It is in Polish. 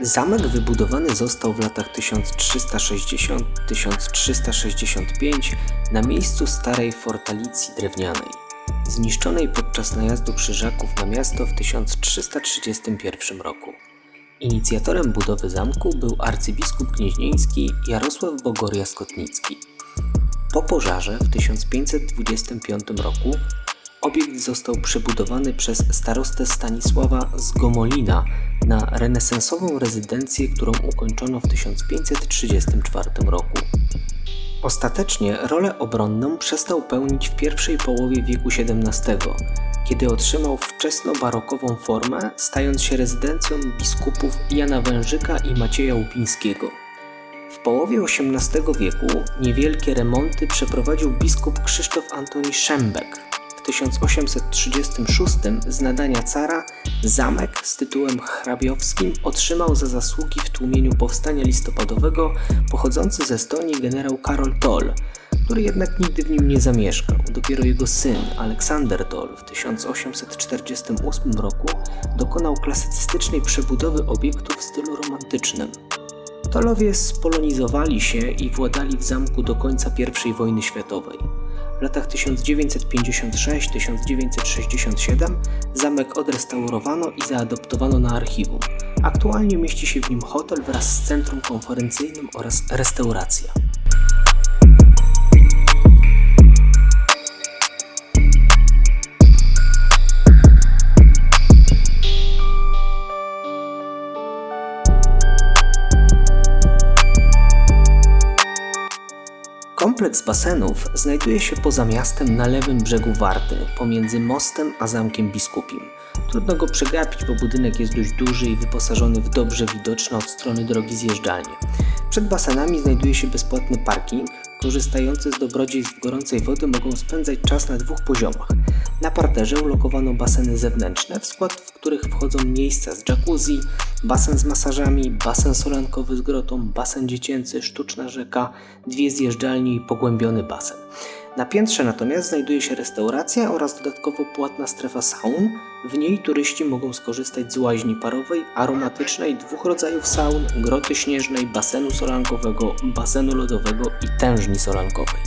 Zamek wybudowany został w latach 1360-1365 na miejscu starej fortalicji drewnianej, zniszczonej podczas najazdu krzyżaków na miasto w 1331 roku. Inicjatorem budowy zamku był arcybiskup gnieźnieński Jarosław Bogoria Skotnicki. Po pożarze w 1525 roku obiekt został przebudowany przez starostę Stanisława z Gomolina na renesansową rezydencję, którą ukończono w 1534 roku. Ostatecznie rolę obronną przestał pełnić w pierwszej połowie wieku XVII, kiedy otrzymał wczesno-barokową formę, stając się rezydencją biskupów Jana Wężyka i Macieja Łupińskiego. W połowie XVIII wieku niewielkie remonty przeprowadził biskup Krzysztof Antoni Szembek. W 1836 z nadania cara zamek z tytułem hrabiowskim otrzymał za zasługi w tłumieniu powstania listopadowego pochodzący z Estonii generał Karol Toll, który jednak nigdy w nim nie zamieszkał. Dopiero jego syn Aleksander Toll w 1848 roku dokonał klasycystycznej przebudowy obiektu w stylu romantycznym. Tolowie spolonizowali się i władali w zamku do końca I wojny światowej. W latach 1956-1967 zamek odrestaurowano i zaadoptowano na archiwum. Aktualnie mieści się w nim hotel wraz z centrum konferencyjnym oraz restauracja. Kompleks basenów znajduje się poza miastem na lewym brzegu Warty, pomiędzy mostem a zamkiem biskupim. Trudno go przegapić, bo budynek jest dość duży i wyposażony w dobrze widoczne od strony drogi zjeżdżalnie. Przed basenami znajduje się bezpłatny parking. Korzystający z dobrodziejstw gorącej wody mogą spędzać czas na dwóch poziomach. Na parterze ulokowano baseny zewnętrzne, w skład w których wchodzą miejsca z jacuzzi, basen z masażami, basen solankowy z grotą, basen dziecięcy, sztuczna rzeka, dwie zjeżdżalnie i pogłębiony basen. Na piętrze natomiast znajduje się restauracja oraz dodatkowo płatna strefa saun. W niej turyści mogą skorzystać z łaźni parowej, aromatycznej, dwóch rodzajów saun, groty śnieżnej, basenu solankowego, basenu lodowego i tężni solankowej.